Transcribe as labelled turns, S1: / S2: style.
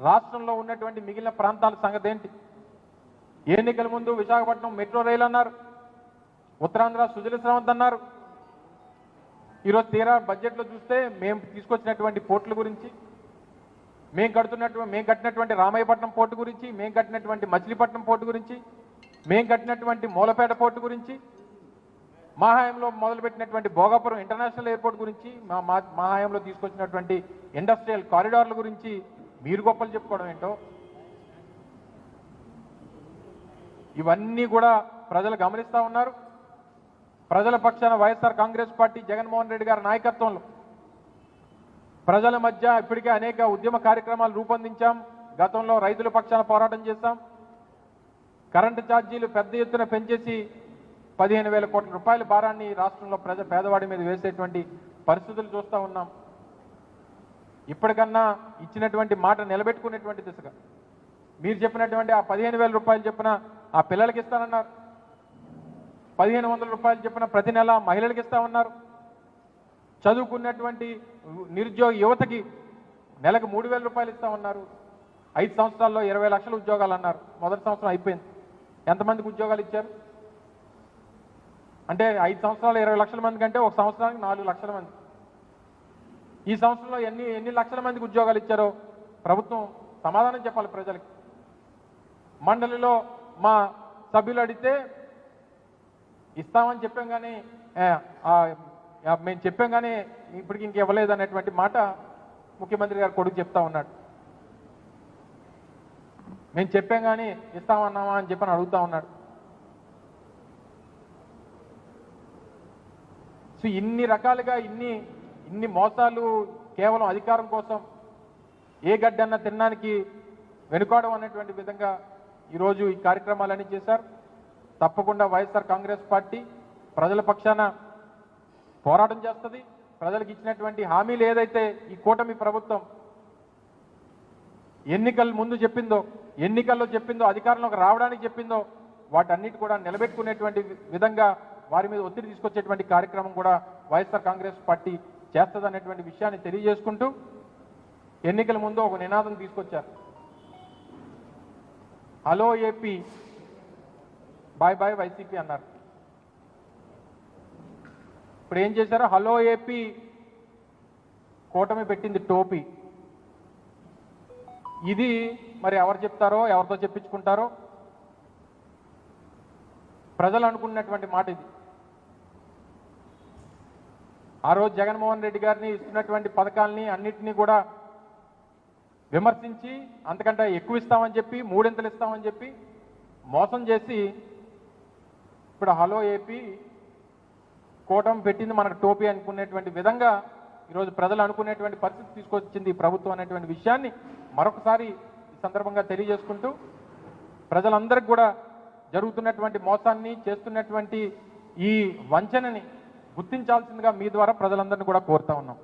S1: రాష్ట్రంలో ఉన్నటువంటి మిగిలిన ప్రాంతాల సంగతి ఏంటి ఎన్నికల ముందు విశాఖపట్నం మెట్రో రైలు అన్నారు. ఉత్తరాంధ్ర సుజల శ్రవంత్ అన్నారు. ఈరోజు తీరా బడ్జెట్లో చూస్తే మేము తీసుకొచ్చినటువంటి పోర్టుల గురించి మేము కడుతున్నటువంటి మేము కట్టినటువంటి రామాయపట్నం పోర్టు గురించి మేము కట్టినటువంటి మచిలీపట్నం పోర్టు గురించి మేము కట్టినటువంటి మూలపేట పోర్టు గురించి మా మొదలుపెట్టినటువంటి భోగాపురం ఇంటర్నేషనల్ ఎయిర్పోర్ట్ గురించి మా మా- తీసుకొచ్చినటువంటి ఇండస్ట్రియల్ కారిడార్ల గురించి మీరు గొప్పలు చెప్పుకోవడం ఏంటో? ఇవన్నీ కూడా ప్రజలు గమనిస్తా ఉన్నారు. ప్రజల పక్షాన వైఎస్ఆర్ కాంగ్రెస్ పార్టీ జగన్మోహన్ రెడ్డి గారి నాయకత్వంలో ప్రజల మధ్య ఇప్పటికే అనేక ఉద్యమ కార్యక్రమాలు రూపొందించాం. గతంలో రైతుల పక్షాన పోరాటం చేశాం. కరెంటు ఛార్జీలు పెద్ద ఎత్తున పెంచేసి పదిహేను వేల కోట్ల రూపాయల భారాన్ని రాష్ట్రంలో ప్రజ పేదవాడి మీద వేసేటువంటి పరిస్థితులు చూస్తూ ఉన్నాం. ఇప్పటికన్నా ఇచ్చినటువంటి మాట నిలబెట్టుకునేటువంటి దిశగా. మీరు చెప్పినటువంటి ఆ పదిహేను వేల రూపాయలు చెప్పిన ఆ పిల్లలకి ఇస్తానన్నారు. పదిహేను వందల రూపాయలు చెప్పిన ప్రతి నెల మహిళలకు ఇస్తామన్నారు. చదువుకున్నటువంటి నిరుద్యోగ యువతకి నెలకు మూడు వేల రూపాయలు ఇస్తామన్నారు. ఐదు సంవత్సరాల్లో ఇరవై లక్షల ఉద్యోగాలు అన్నారు. మొదటి సంవత్సరం అయిపోయింది. ఎంతమందికి ఉద్యోగాలు ఇచ్చారు? అంటే ఐదు సంవత్సరాలు ఇరవై లక్షల మంది కంటే ఒక సంవత్సరానికి నాలుగు లక్షల మంది. ఈ సంవత్సరంలో ఎన్ని ఎన్ని లక్షల మందికి ఉద్యోగాలు ఇచ్చారో ప్రభుత్వం సమాధానం చెప్పాలి ప్రజలకి. మండలిలో మా సభ్యులు అడిగితే ఇస్తామని చెప్పాం కానీ మేము చెప్పాం కానీ ఇప్పటికి ఇంక ఇవ్వలేదు అనేటువంటి మాట ముఖ్యమంత్రి గారు కొడుకు చెప్తా ఉన్నాడు. మేము చెప్పాం కానీ ఇస్తామన్నామా అని చెప్పని అడుగుతా ఉన్నాడు. సో ఇన్ని రకాలుగా ఇన్ని ఇన్ని మోసాలు కేవలం అధికారం కోసం ఏ గడ్డన్నా తినడానికి వెనుకాడం అనేటువంటి విధంగా ఈరోజు ఈ కార్యక్రమాలన్నీ చేశారు. తప్పకుండా వైఎస్ఆర్ కాంగ్రెస్ పార్టీ ప్రజల పక్షాన పోరాటం చేస్తుంది. ప్రజలకు ఇచ్చినటువంటి హామీలు ఏదైతే ఈ కూటమి ప్రభుత్వం ఎన్నికల ముందు చెప్పిందో ఎన్నికల్లో చెప్పిందో అధికారంలోకి రావడానికి చెప్పిందో వాటన్నిటి కూడా నిలబెట్టుకునేటువంటి విధంగా వారి మీద ఒత్తిడి తీసుకొచ్చేటువంటి కార్యక్రమం కూడా వైఎస్ఆర్ కాంగ్రెస్ పార్టీ చేస్తుందనేటువంటి విషయాన్ని తెలియజేసుకుంటూ ఎన్నికల ముందు ఒక నినాదం తీసుకొచ్చారు. Hello AP bye bye YCP అన్నారు. ఇప్పుడు ఏం చేశారు హలో ఏపీ కూటమి పెట్టింది టోపీ. ఇది మరి ఎవరు చెప్తారో ఎవరితో చెప్పించుకుంటారో? ప్రజలు అనుకున్నటువంటి మాట ఇది. ఆ రోజు జగన్మోహన్ రెడ్డి గారిని ఇస్తున్నటువంటి పథకాల్ని అన్నింటినీ కూడా విమర్శించి అంతకంటే ఎక్కువ ఇస్తామని చెప్పి మూడింతలు ఇస్తామని చెప్పి మోసం చేసి ఇప్పుడు హలో ఏపీ కూటమి పెట్టింది మనకు టోపీ అనుకునేటువంటి విధంగా ఈరోజు ప్రజలు అనుకునేటువంటి పరిస్థితి తీసుకొచ్చింది ప్రభుత్వం అనేటువంటి విషయాన్ని మరొకసారి ఈ సందర్భంగా తెలియజేసుకుంటూ ప్రజలందరికీ కూడా జరుగుతున్నటువంటి మోసాన్ని చేస్తున్నటువంటి ఈ వంచనని గుర్తించాల్సిందిగా మీ ద్వారా ప్రజలందరినీ కూడా కోరుతా ఉన్నాం.